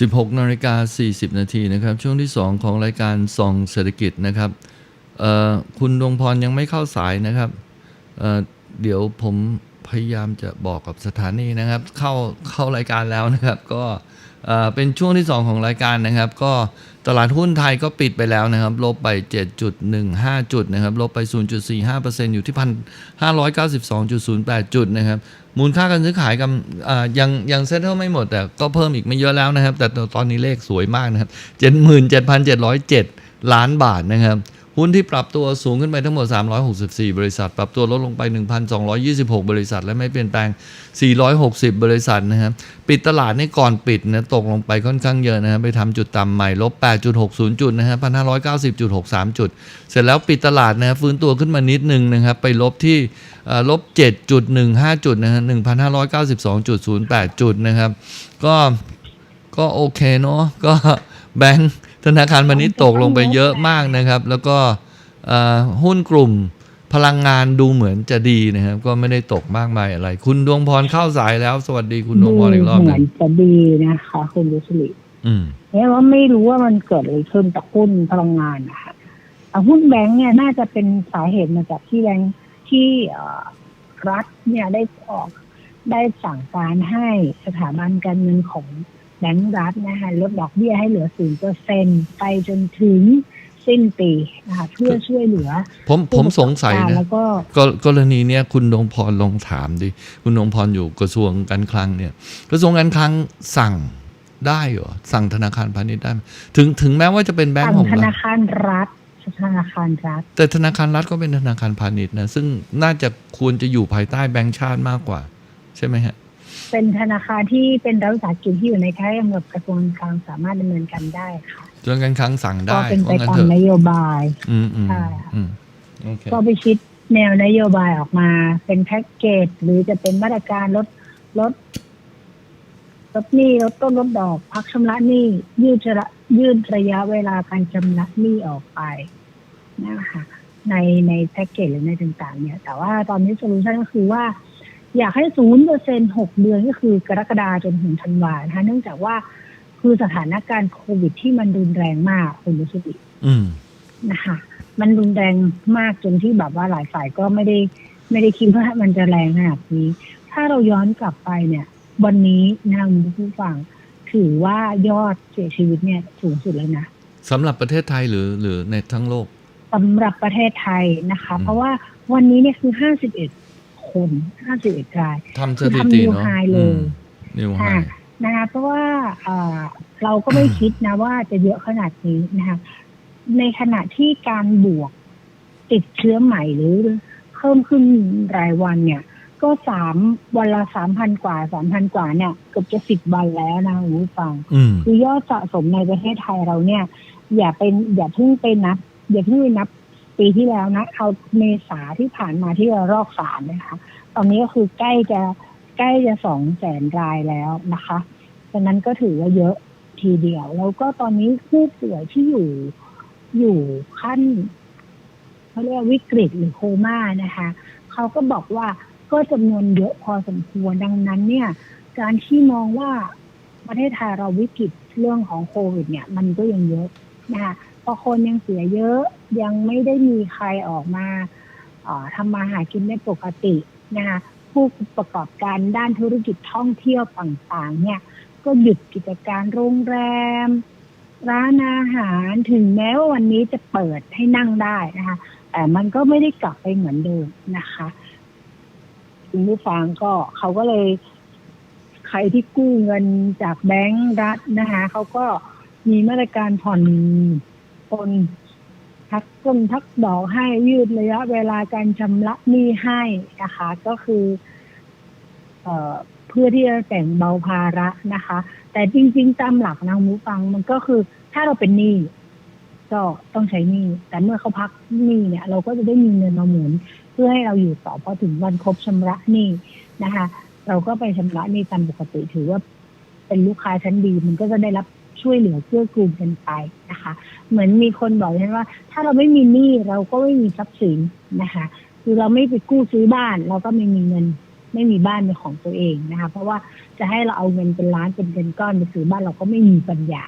16นาฬิกา40 นาทีนะครับ ช่วงที่ 2 ของรายการส่องเศรษฐกิจนะครับคุณดวงพรยังไม่เข้าสายนะครับเเดี๋ยวผมพยายามจะบอกกับสถานีนะครับ เข้าเข้ารายการแล้วนะครับ ก็ เป็นช่วงที่ 2 ของรายการนะครับ ก็ตลาดหุ้นไทยก็ปิดไปแล้วนะครับ ลบไป 7.15 จุดนะครับ ลบไป 0.45%อยู่ที่ 1,592.08 จุดนะครับ มูลค่าการซื้อขายกันยังยังเซ็ตเท่าไม่หมด แต่ก็เพิ่มอีกไม่เยอะแล้วนะครับ แต่ตอนนี้เลขสวยมากนะครับ 77,707 ล้านบาทนะครับ หุ้นที่ปรับตัวสูงขึ้นไปทั้งหมด 364 บริษัท ปรับตัวลดลงไป 1,226 บริษัท และไม่เปลี่ยนแปลง 460 บริษัทนะครับปิดตลาดในก่อนปิดนะตกลงไปค่อนข้างเยอะนะครับไปทำจุดต่ำใหม่ลบ 8.60 จุดนะฮะ1,590.63 จุด เสร็จแล้วปิดตลาดนะครับฟื้นตัวขึ้นมานิดนึงนะครับไปลบที่ลบ 7.15 จุดนะฮะ1,592.08 จุดนะครับก็ก็โอเคเนาะก็แบงก์ ธนาคารพาณิชย์ตกลงไปเยอะมากนะครับ แล้วก็เอ่อหุ้นกลุ่มพลังงานดูเหมือนจะดีนะครับ ก็ไม่ได้ตกมากมายอะไร คุณดวงพรเข้าสายแล้ว สวัสดีคุณดวงพรอีกรอบหเหนึมืองนจะดีนะคะคุณยุสลิอืมเนี่ยว่าไม่รู้ว่ามันเกิดอะไรขึ้นกับหุ้นพลังงานนะคะแต่หุ้นแบงก์เนี่ยน่าจะเป็นสาเหตุมาจากที่แบงก์ที่เอ่อรัฐเนี่ยได้ออกได้สั่งการให้สถาบันการเงินของ แบงก์รัฐนะคะลดดอกเบี้ยให้เหลือศูนเปอร์เซ็นไปจนถึงสิ้นปีนะคะเพื่อช่วยเหลือ ผมผมสงสัยผู้ประกอบการนะแล้วก็กรกรณีเนี้ยคุณดวงพรลองถามดิ คุณดวงพรอยู่กระทรวงการคลังเนี่ยกระทรวงการคลังสั่งได้เหรอสั่งธนาคารพาณิชย์ได้ไหมถึงถึงแม้ว่าจะเป็นแบงสั่ก์งของธรันาฐคารรัฐธนาคารรัฐ แต่ธนาคารรัฐก็เป็นธนาคารพาณิชย์นะซึ่งน่าจะควรจะอยู่ภายใต้แบงก์ชาติมากกว่า ใช่ไหมฮะ เป็นธนาคารที่เป็นรัฐวิสาหกิจที่อยู่ในค่ายกำกับกระทรวงการคลังสามารถดำเนินการได้ค่ะกระทรวงการคลังสั่งก็ได้เป็นไปว่างั้นตามเถอะนโยบายอืมอืมใช่อืมโอเคก็ไปคิดแนวนโยบายออกมา เป็นแพ็กเกจหรือจะเป็นมาตรการลดลดลดหนี้ลดต้นลดดอก พักชำระหนี้ยืดระยืดระยะเวลาการชำระหนี้ออกไปนะคะในในแพ็กเกจหรือในต่างๆ เนี่ย แต่ว่าตอนนี้โซลูชันก็คือว่า อยากให้ศูนย์เปอร์เซ็นหกเดือนก็คือกรกฎาจนถึงธันวานะคะเนื่องจากว่าคือสถานการณ์โควิดที่มันรุนแรงมากคุณรู้สึกอืมนะคะมันรุนแรงมากจนที่แบบว่าหลายฝ่ายก็ไม่ได้ ไม่ได้คิดว่ามันจะแรงขนาดนี้ ถ้าเราย้อนกลับไปเนี่ย วันนี้นะคุณผู้ฟังถือว่ายอดเสียชีวิตเนี่ยสูงสุดแล้วนะสำหรับประเทศไทยหรือหรือในทั้งโลกสำหรับประเทศไทยนะคะอืมเพราะว่าวันนี้เนี่ยคือห้าสิบเอ็ด คนห้าสิบเอ็ดรายทำสคือถิทำตินิวเนาะไฮเลยนิวไฮค่ะนะคะเพราะว่าเอ่อเราก็ไม่คิดนะว่าจะเยอะขนาดนี้นะคะในขณะที่การบวกติดเชื้อใหม่หรือเพิ่มขึ้นรายวันเนี่ย ก็สามวันละสามพันกว่าสามพันกว่าเนี่ยเกือบจะสิบวันแล้วนะคุณผู้ฟังอืมคือยอดสะสมในประเทศไทยเราเนี่ย อย่าเป็นอย่าเพิ่งไปนับ อย่าเพิ่งไปนับ ปีที่แล้วนะเอาเมษาที่ผ่านมาที่เรารอกสามนะคะ ตอนนี้ก็คือใกล้จะใกล้จะสองแสนรายแล้วนะคะดังนั้นก็ถือว่าเยอะทีเดียว แล้วก็ตอนนี้ผู้ป่วยที่อยู่อยู่ขั้นเขาเรียกวิกฤตหรือโคม่านะคะเขาก็บอกว่าก็จำนวนเยอะพอสมควรดังนั้นเนี่ย การที่มองว่าประเทศไทยเราวิกฤตเรื่องของโควิด เนี่ย มันก็ยังเยอะนะคะเพราะคนยังเสียเยอะ ยังไม่ได้มีใครออกมาออทำมาหากินได้ปกตินะคะผู้ประกอบการด้านธุรกิจท่องเที่ยวต่างๆ เนี่ย ก็หยุดกิจการโรงแรม ร้านอาหารถึงแม้ว่าวันนี้จะเปิดให้นั่งได้นะคะ แต่มันก็ไม่ได้กลับไปเหมือนเดิมนะคะคุณผู้ฟังก็เขาก็เลย ใครที่กู้เงินจากแบงก์รัฐนะคะเขาก็มีมาตรการผ่อนปน พักต้นพักดอกให้ยืดระยะเวลาการชำระหนี้ให้นะคะ ก็คือ เอ่อเพื่อที่จะแบ่งเบาภาระนะคะ แต่จริง ๆ ตามหลักนะคุณผู้ฟังมันก็คือ ถ้าเราเป็นหนี้ก็ต้องใช้หนี้แต่เมื่อเขาพักหนี้เนี่ย เราก็จะได้มีเงินมาหมุน เพื่อให้เราอยู่ต่อพอถึงวันครบชำระหนี้นะคะ เราก็ไปชำระหนี้ตามปกติถือว่า เป็นลูกค้าชั้นดีมันก็จะได้รับ ช่วยเหลือเกื้อกูลกันไปนะคะ เหมือนมีคนบอกฉันว่า ถ้าเราไม่มีหนี้เราก็ไม่มีทรัพย์สินนะคะ คือเราไม่ไปกู้ซื้อบ้าน เราก็ไม่มีเงินไม่มีบ้านเป็นของตัวเองนะคะ เพราะว่าจะให้เราเอาเงินเป็นล้านเป็นเงินก้อนไปซื้อบ้านเราก็ไม่มีปัญญา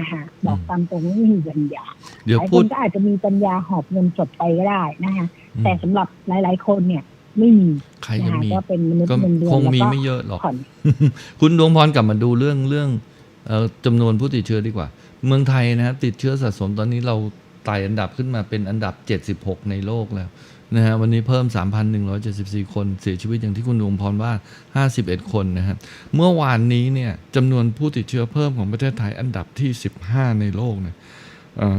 นะคะบอกตามตรงว่าไม่มีปัญญาเดี๋ยวหลายพูคดนก็อาจจะมีปัญญาหอบเงินสดไปก็ได้นะคะอืมแต่สำหรับหลาย ๆ คนเนี่ยไม่มีใครนะจะคะมีก็เป็นมนุษย์ก็เงินเดือนคงแล้วมีก็ไม่เยอะหรอกผ่อนคุณดวงพรกลับมาดูเรื่องเรื่องเอ่อ จำนวนผู้ติดเชื้อดีกว่า เมืองไทยนะฮะติดเชื้อสะสมตอนนี้เราไต่อันดับขึ้นมาเป็นอันดับ 76 ในโลกแล้วนะฮะวันนี้เพิ่ม 3,174 คนเสียชีวิตอย่างที่คุณดวงพรว่า 51 คนนะฮะเมื่อวานนี้เนี่ยจำนวนผู้ติดเชื้อเพิ่มของประเทศไทยอันดับที่ 15 ในโลกนะเอ่อ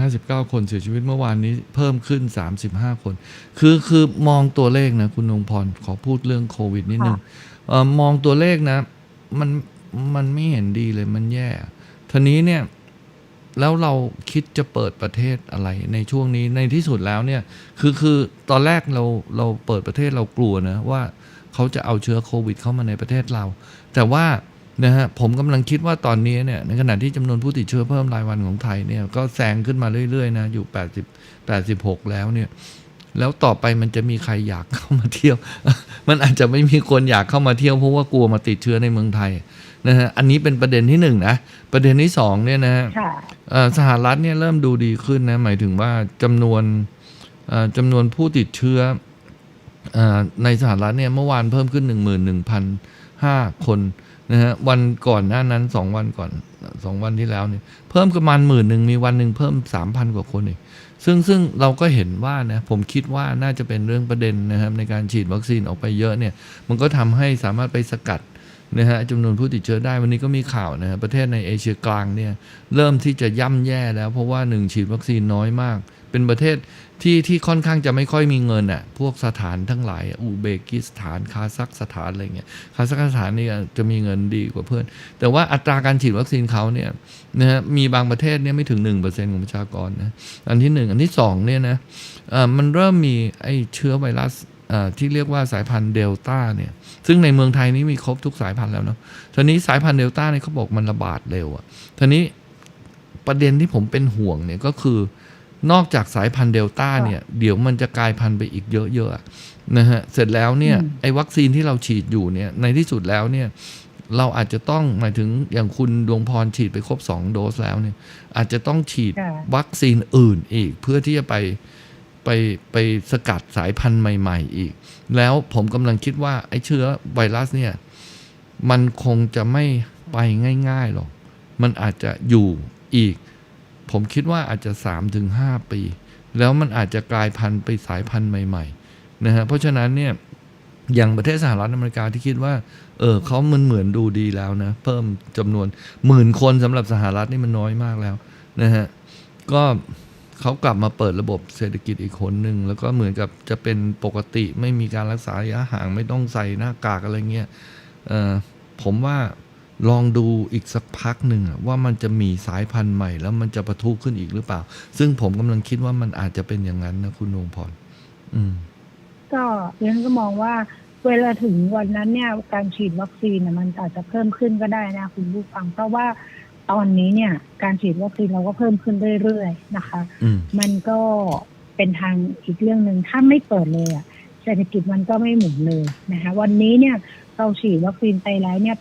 4,059 คนเสียชีวิตเมื่อวานนี้เพิ่มขึ้น 35 คน คือคือมองตัวเลขนะคุณดวงพรขอพูดเรื่องโควิดนิดนึงเออมองตัวเลขนะมัน มันไม่เห็นดีเลยมันแย่ทีนี้เนี่ยแล้วเราคิดจะเปิดประเทศอะไรในช่วงนี้ในที่สุดแล้วเนี่ยคือคือตอนแรกเราเราเปิดประเทศเรากลัวนะว่าเขาจะเอาเชื้อโควิด เข้ามาในประเทศเรา แต่ว่านะฮะผมกำลังคิดว่าตอนนี้เนี่ยในขณะที่จำนวนผู้ติดเชื้อเพิ่มรายวันของไทยเนี่ยก็แซงขึ้นมาเรื่อยๆนะอยู่ 80 86 แล้วเนี่ยแล้วต่อไปมันจะมีใครอยากเข้ามาเที่ยว มันอาจจะไม่มีคนอยากเข้ามาเที่ยวเพราะว่ากลัวมาติดเชื้อในเมืองไทย นะฮะอันนี้เป็นประเด็นที่หนึ่งนะประเด็นที่สองเนี่ยนะฮะค่ะเอ่อสหรัฐเนี่ยเริ่มดูดีขึ้นนะหมายถึงว่าจำนวนเอ่อจำนวนผู้ติดเชื้อเอ่อในสหรัฐเนี่ยเมื่อวานเพิ่มขึ้น 11,005 คนนะฮะวันก่อนหน้านั้นสองวันก่อนสองวันที่แล้วเนี่ยเพิ่มประมาณหมื่นหนึ่งมีวันหนึ่งเพิ่ม 3,000 กว่าคนเองซึ่งซึ่งเราก็เห็นว่านะผมคิดว่าน่าจะเป็นเรื่องประเด็นนะครับในการฉีดวัคซีนออกไปเยอะเนี่ยมันก็ทำให้สามารถไปสกัด นะฮะจำนวนผู้ติดเชื้อได้วันนี้ก็มีข่าวนะฮะประเทศในเอเชียกลางเนี่ยเริ่มที่จะย่ำแย่แล้วเพราะว่าหนึ่งฉีดวัคซีนน้อยมาก เป็นประเทศที่ที่ค่อนข้างจะไม่ค่อยมีเงินอะพวกสถานทั้งหลายอะอุเบกิสถานคาซัคสถานอะไรเงี้ยคาซัคสถานเนี่ยจะมีเงินดีกว่าเพื่อน แต่ว่าอัตราการฉีดวัคซีนเขาเนี่ยนะฮะมีบางประเทศเนี่ยไม่ถึง 1%ของประชากรนะอันที่หนึ่งอันที่สองเนี่ยนะเอ่อมันเริ่มมีไอเชื้อไวรัส ที่เรียกว่าสายพันธุ์เดลต้าเนี่ยซึ่งในเมืองไทยนี้มีครบทุกสายพันธุ์แล้วเนาะทีนี้สายพันธุ์เดลต้าเนี่ยเขาบอกมันระบาดเร็วอะทีนี้ประเด็นที่ผมเป็นห่วงเนี่ยก็คือนอกจากสายพันธุ์เดลต้าเนี่ยเดี๋ยวมันจะกลายพันธุ์ไปอีกเยอะๆอะนะฮะเสร็จแล้วเนี่ยอืมไอ้วัคซีนที่เราฉีดอยู่เนี่ยในที่สุดแล้วเนี่ยเราอาจจะต้องหมายถึงอย่างคุณดวงพรฉีดไปครบ 2 โดสแล้วเนี่ยอาจจะต้องฉีดค่ะวัคซีนอื่นอีกเพื่อที่จะไป ไปไปสกัดสายพันธุ์ใหม่ ๆ อีก แล้วผมกำลังคิดว่าไอ้เชื้อไวรัสเนี่ย มันคงจะไม่ไปง่ายๆหรอก มันอาจจะอยู่อีก ผมคิดว่าอาจจะ3าถึงหปี แล้วมันอาจจะกลายพันธุ์ไปสายพันธุ์ใหม่ๆนะฮะเพราะฉะนั้นเนี่ยอย่างประเทศสหรัฐอเมริกาที่คิดว่า เออเขามันเหมือนดูดีแล้วนะ เพิ่มจำนวนหมื่นคนสำหรับสหรัฐนี่มันน้อยมากแล้วนะฮะ ก็ เขากลับมาเปิดระบบเศรษฐกิจอีกคนหนึ่งแล้วก็เหมือนกับจะเป็นปกติไม่มีการรักษาระยะห่างไม่ต้องใส่หน้ากากอะไรเงี้ยผมว่าลองดูอีกสักพักหนึ่งว่ามันจะมีสายพันธุ์ใหม่ แล้วมันจะประทุขึ้นอีกหรือเปล่า ซึ่งผมกำลังคิดว่ามันอาจจะเป็นอย่างนั้นนะคุณนงพรอืมก็เรียนก็มองว่าเวลาถึงวันนั้นเนี่ยการฉีดวัคซีนมันอาจจะเพิ่มขึ้นก็ได้นะคุณผู้ฟัง เพราะว่า ตอนนี้เนี่ย การฉีดวัคซีนเราก็เพิ่มขึ้นเรื่อยๆนะคะอืมมันก็เป็นทางอีกเรื่องหนึ่งถ้าไม่เปิดเลยอะเศรษฐกิจมันก็ไม่หมุนเลยนะคะ วันนี้เนี่ยเราฉีดวัคซีนไปแล้วเนี่ย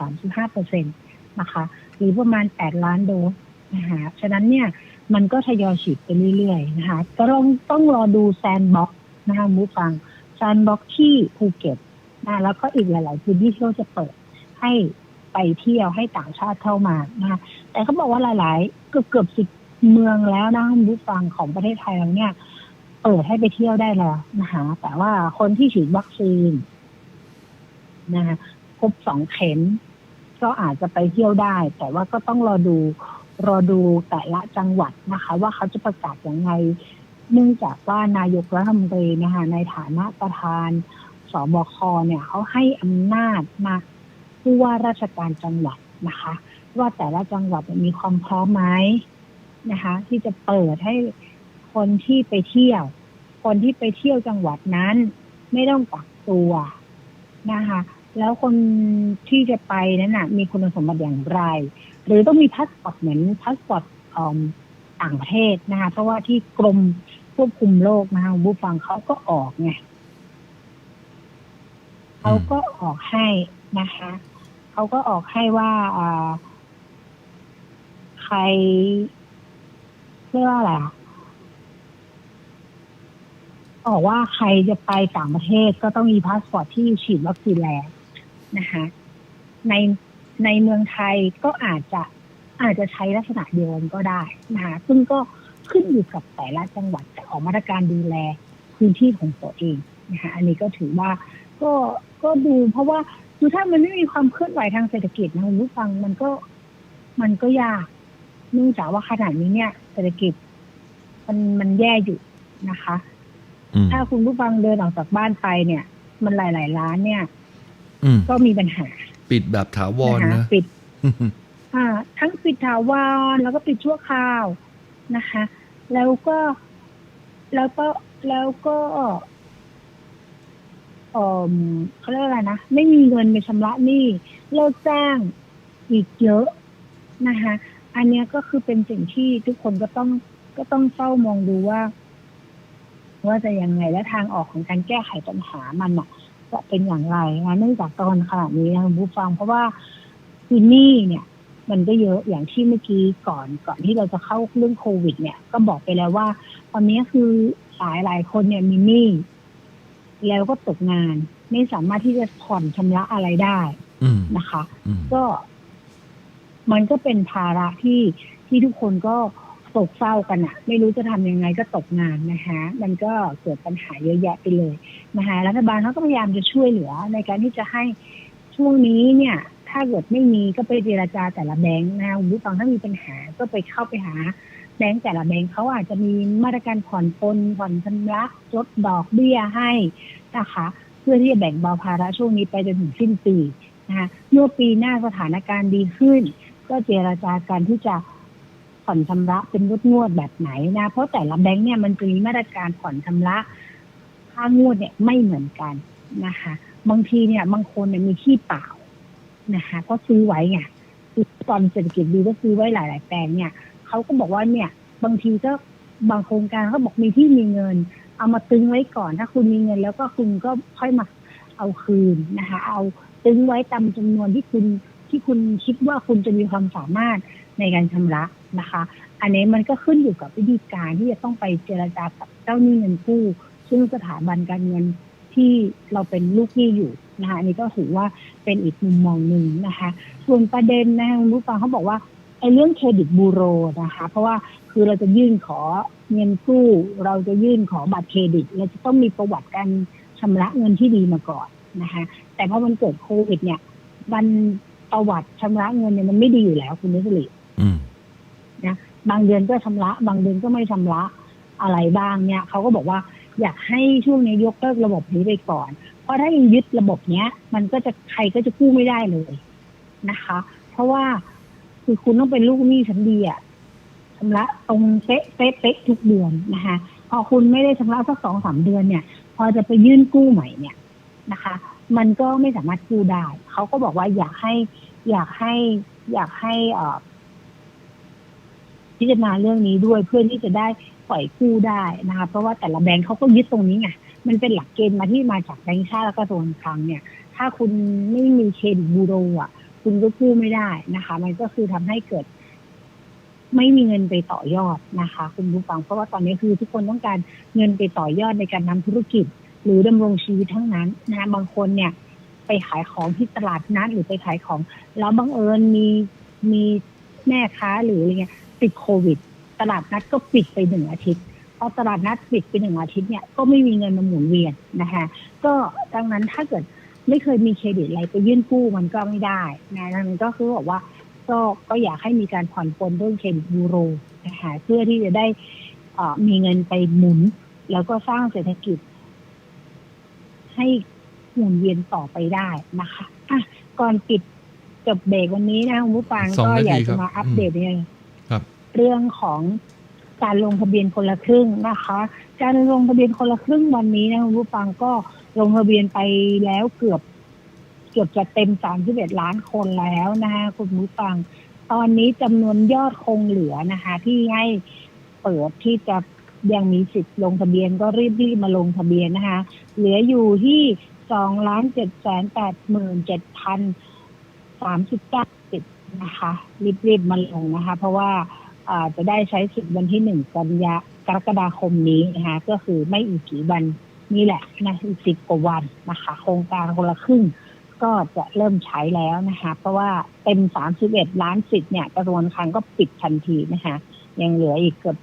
8.35เปอร์เซ็นตนะคะ หรือประมาณ 8 ล้านโดสนะคะฉะนั้นเนี่ยมันก็ทยอยฉีดไปเรื่อยๆนะคะ ก็ต้องต้องรอดูแซนบ็อกนะคะคุณผู้ฟังแซนบ็อกที่ภูเก็ตนะแล้วก็อีกหลาย ๆ พื้นที่ที่เขาจะเปิดให้ ไปเที่ยวให้ต่างชาติเข้ามานะแต่เขาบอกว่าหลาย ๆ เกือบเกือบสิบเมืองแล้วนะคุณผู้ฟังของประเทศไทยเราเนี่ยเปิดให้ไปเที่ยวได้แล้วนะคะแต่ว่าคนที่ฉีดวัคซีนนะคะครบสองเข็มก็อาจจะไปเที่ยวได้ แต่ว่าก็ต้องรอดูรอดูแต่ละจังหวัดนะคะ ว่าเขาจะประกาศอย่างไง เนื่องจากว่านายกรัฐมนตรีนะคะในฐานะประธานสบคเนี่ยเขาให้อำนาจมา ผู้ว่าราชการจังหวัดนะคะ ว่าแต่ละจังหวัดเนี่ยมีความพร้อมไหมนะคะ ที่จะเปิดให้คนที่ไปเที่ยว คนที่ไปเที่ยวจังหวัดนั้น ไม่ต้องกักตัวนะคะ แล้วคนที่จะไปนั้นน่ะมีคุณสมบัติอย่างไร หรือต้องมีพาสปอร์ตเหมือนพาสปอร์ตต่างประเทศนะคะ เพราะว่าที่กรมควบคุมโรคนะคะคุณผู้ฟังเขาก็ออกไงเขาก็ออกให้นะคะ เขาก็ออกให้ว่าอ่าใครเรียกว่าอะไรอะออกว่าใครจะไปต่างประเทศก็ต้องมีพาสปอร์ตที่ฉีดวัคซีนแล้วนะคะในในเมืองไทยก็อาจจะอาจจะใช้ลักษณะเดียวกันก็ได้นะคะซึ่งก็ขึ้นอยู่กับแต่ละจังหวัดจะออกมาตรการดูแลพื้นที่ของตัวเองนะคะอันนี้ก็ถือว่าก็ก็ดูเพราะว่า คือถ้ามันไม่มีความเคลื่อนไหวทางเศรษฐกิจนะคุณผู้ฟังมันก็มันก็ยากเนื่องจากว่าขนาดนี้เนี่ย เศรษฐกิจ มันมันแย่อยู่นะคะอืมถ้าคุณผู้ฟังเดินออกจากบ้านไปเนี่ย มันหลาย ๆ ร้านเนี่ยอืมก็มีปัญหา ปิดแบบถาวรนะคะนะปิดอ่า ทั้งปิดถาวรแล้วก็ปิดชั่วคราวนะคะ แล้วก็ แล้วก็แล้วก็ เออเขาเรียกว่าอะไรนะไม่มีเงินไปชำระหนี้เลิกจ้างอีกเยอะนะคะ อันเนี้ยก็คือเป็นสิ่งที่ทุกคนก็ต้องก็ต้องเฝ้ามองดูว่า ว่าจะยังไงและทางออกของการแก้ไขปัญหามันอะจะเป็นอย่างไรนะเนื่องจากตอนขนาดนี้นะคุณผู้ฟังเพราะว่าคือหนี้เนี่ย มันก็เยอะอย่างที่เมื่อกี้ก่อนก่อนที่เราจะเข้าเรื่องโควิด เนี่ย ก็บอกไปแล้วว่า ตอนนี้คือหลายหลายคนเนี่ยมีหนี้ แล้วก็ตกงาน ไม่สามารถที่จะผ่อนชำระอะไรได้อืมนะคะอืมก็มันก็เป็นภาระที่ที่ทุกคนก็โศกเศร้ากันอะไม่รู้จะทำยังไงก็ตกงานนะคะมันก็เกิดปัญหาเยอะแยะไปเลยนะคะรัฐบาลเขาก็พยายามจะช่วยเหลือ ในการที่จะให้ช่วงนี้เนี่ย ถ้าเกิดไม่มีก็ไปเจราจาแต่ละแบงค์นะคะคุณผู้ฟังถ้ามีปัญหาก็ไปเข้าไปหา แบงค์แต่ละแบงค์เขาอาจจะมีมาตรการผ่อนปลนผ่อนชำระลดดอกเบี้ยให้นะคะเพื่อที่จะแบ่งเบาภาระช่วงนี้ไปจนถึงสิ้นปีนะคะเมื่อปีหน้าสถานการณ์ดีขึ้น ก็เจราจากันที่จะผ่อนชำระเป็นงวดงวดแบบไหนนะ เพราะแต่ละแบงค์เนี่ยมันจะมีมาตรการผ่อนชำระค่างวดเนี่ยไม่เหมือนกันนะคะ บางทีเนี่ยบางคนเนี่ยมีที่เปล่านะคะ ก็ซื้อไว้ไงตอนเศรษฐกิจดีก็ซื้อไว้หลาย ๆ แปลงเนี่ย เขาก็บอกว่าเนี่ย บางทีก็บางโครงการเขาบอกมีที่มีเงิน เอามาตึงไว้ก่อนถ้าคุณมีเงิน แล้วก็คุณก็ค่อยมาเอาคืนนะคะ เอาตึงไว้ตามจำนวนที่คุณที่คุณคิดว่าคุณจะมีความสามารถในการชำระนะคะ อันนี้มันก็ขึ้นอยู่กับวิธีการที่จะต้องไปเจรจากับเจ้าหนี้เงินกู้ซึ่งสถาบันการเงินที่เราเป็นลูกหนี้อยู่นะคะอันนี้ก็ถือว่าเป็นอีกมุมมองหนึ่งนะคะ ส่วนประเด็นนะคะคุณผู้ฟังเขาบอกว่า ไอ้เรื่องเครดิตบูโรนะคะ เพราะว่าคือเราจะยื่นขอเงินกู้ เราจะยื่นขอบัตรเครดิตเราจะต้องมีประวัติการชำระเงินที่ดีมาก่อนนะคะ แต่พอมันเกิดโควิด เนี่ยมันประวัติชำระเงินเนี่ยมันไม่ดีอยู่แล้วคุณนิสลิอืมบางเดือนก็ชำระ บางเดือนก็ไม่ชำระอะไรบ้างเนี่ยเขาก็บอกว่าอยากให้ช่วงนี้ยกเลิกระบบนี้ไปก่อน เพราะถ้ายังยึดระบบเนี้ย มันก็จะใครก็จะกู้ไม่ได้เลยนะคะ เพราะว่า คือคุณต้องเป็นลูกหนี้ชั้นดีอะชำระตรงเป๊ะเป๊ะเป๊ะทุกเดือนนะคะ พอคุณไม่ได้ชำระสักสองสามเดือนเนี่ย พอจะไปยื่นกู้ใหม่เนี่ยนะคะ มันก็ไม่สามารถกู้ได้เขาก็บอกว่าอยากให้ อยากให้ อยากให้อ่อพิจารณาเรื่องนี้ด้วยเพื่อที่จะได้ปล่อยกู้ได้นะคะ เพราะว่าแต่ละแบงก์เขาก็ยึดตรงนี้ไงมันเป็นหลักเกณฑ์มาที่มาจากแบงก์ชาติแล้วก็กระทรวงการคลังเนี่ย ถ้าคุณไม่มีเครดิตบูโรอะ คุณก็กู้ไม่ได้นะคะ มันก็คือทำให้เกิด ไม่มีเงินไปต่อยอดนะคะ คุณผู้ฟังเพราะว่าตอนนี้คือทุกคนต้องการเงินไปต่อยอดในการทำธุรกิจ หรือดำรงชีวิตทั้งนั้นนะบางคนเนี่ย ไปขายของที่ตลาดนัดหรือไปขายของ แล้วบังเอิญมีมีแม่ค้าหรืออะไรเงี้ยติดโควิด ตลาดนัดก็ปิดไปหนึ่งอาทิตย์พอตลาดนัดปิดไปหนึ่งอาทิตย์เนี่ยก็ไม่มีเงินมาหมุนเวียนนะคะก็ดังนั้นถ้าเกิด ไม่เคยมีเครดิตอะไรไปยื่นกู้มันก็ไม่ได้นะดันก็คือบอกว่าก็ก็อยากให้มีการผ่อนปลนเรื่องเครดิตบูโรนะคะเพื่อที่จะได้เอ่อมีเงินไปหมุน แล้วก็สร้างเศรษฐกิจ ให้หมุนเวียนต่อไปได้นะคะอะก่อนปิดจบเบรกวันนี้นะคุณผู้ฟังก็อยากจะมาอัปเดตเนี่ยครับเรื่องของการลงทะเบียนคนละครึ่งนะคะ การลงทะเบียนคนละครึ่งวันนี้นะคุณผู้ฟังก็ ลงทะเบียนไปแล้วเกือบเกือบจะเต็ม 31 ล้านคนแล้วนะคะคุณผู้ฟัง ตอนนี้จำนวนยอดคงเหลือนะคะ ที่ให้เปิดที่จะยังมีสิทธิ์ลงทะเบียนก็รีบๆมาลงทะเบียนนะคะ เหลืออยู่ที่สองล้านเจ็ดแสนแปดหมื่นเจ็ดพันสามสิบเก้าสิบนะคะ รีบๆมาลงนะคะ เพราะว่าอ่าจะได้ใช้สิทธิ์วันที่หนึ่งกันยากรกฎาคมนี้นะคะ ก็คือไม่อีกกี่วัน นี่แหละนะอีกสิบกว่าวันนะคะ โครงการคนละครึ่งก็จะเริ่มใช้แล้วนะคะ เพราะว่าเต็ม 31 ล้านสิทธิ์เนี่ยกระทรวงการคลังก็ปิดทันทีนะคะยังเหลืออีกเกือบ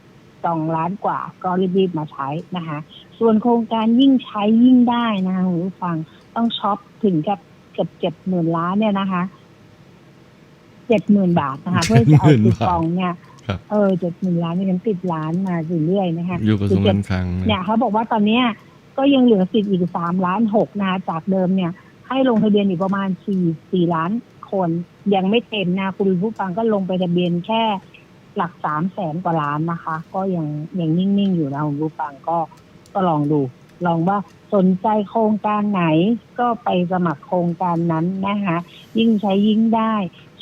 สองล้านกว่าก็รีบๆมาใช้นะคะ ส่วนโครงการยิ่งใช้ยิ่งได้นะคะคุณผู้ฟังต้องช็อปถึงกับเกือบเจ็ดหมื่นล้านเนี่ยนะคะเจ็ดหมื่นบาทนะคะ เพื่อจะเอาคูปองเนี่ยครับเออเจ็ดหมื่นล้านนี่มันติดล้านมาเรื่อยๆนะคะอยู่กระทรวงการคลังนะเนี่ยเขาบอกว่าตอนเนี้ย ก็ยังเหลือสิทธิ์อีกสามล้านหกนะจากเดิมเนี่ย ให้ลงทะเบียนอีกประมาณสี่สี่ล้านคน ยังไม่เต็มนะคุณผู้ฟังก็ลงไปทะเบียนแค่หลักสามแสนกว่าล้านนะคะ ก็ยังยังนิ่งๆอยู่นะคุณผู้ฟังก็ก็ลองดู ลองว่าสนใจโครงการไหนก็ไปสมัครโครงการนั้นนะคะยิ่งใช้ยิ่งได้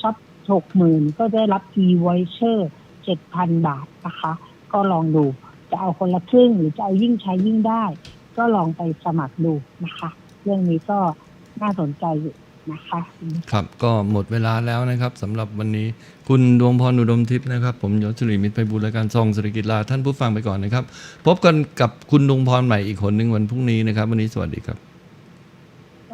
ช็อปหกหมื่นก็ได้รับ e v o i c h e r เจ็ดพันบาทนะคะ ก็ลองดูจะเอาคนละครึ่งหรือจะเอายิ่งใช้ยิ่งได้ ก็ลองไปสมัครดูนะคะ เรื่องนี้ก็น่าสนใจอยู่นะคะครับก็หมดเวลาแล้วนะครับสำหรับวันนี้คุณดวงพรอุดมทิพย์นะครับ ผมยศสิริมิตรไพบูลย์และการซองเศรษฐกิจลาท่านผู้ฟังไปก่อนนะครับ พบกันกับคุณดวงพรใหม่อีกคนหนึ่งวันพรุ่งนี้นะครับ วันนี้สวัสดีครับ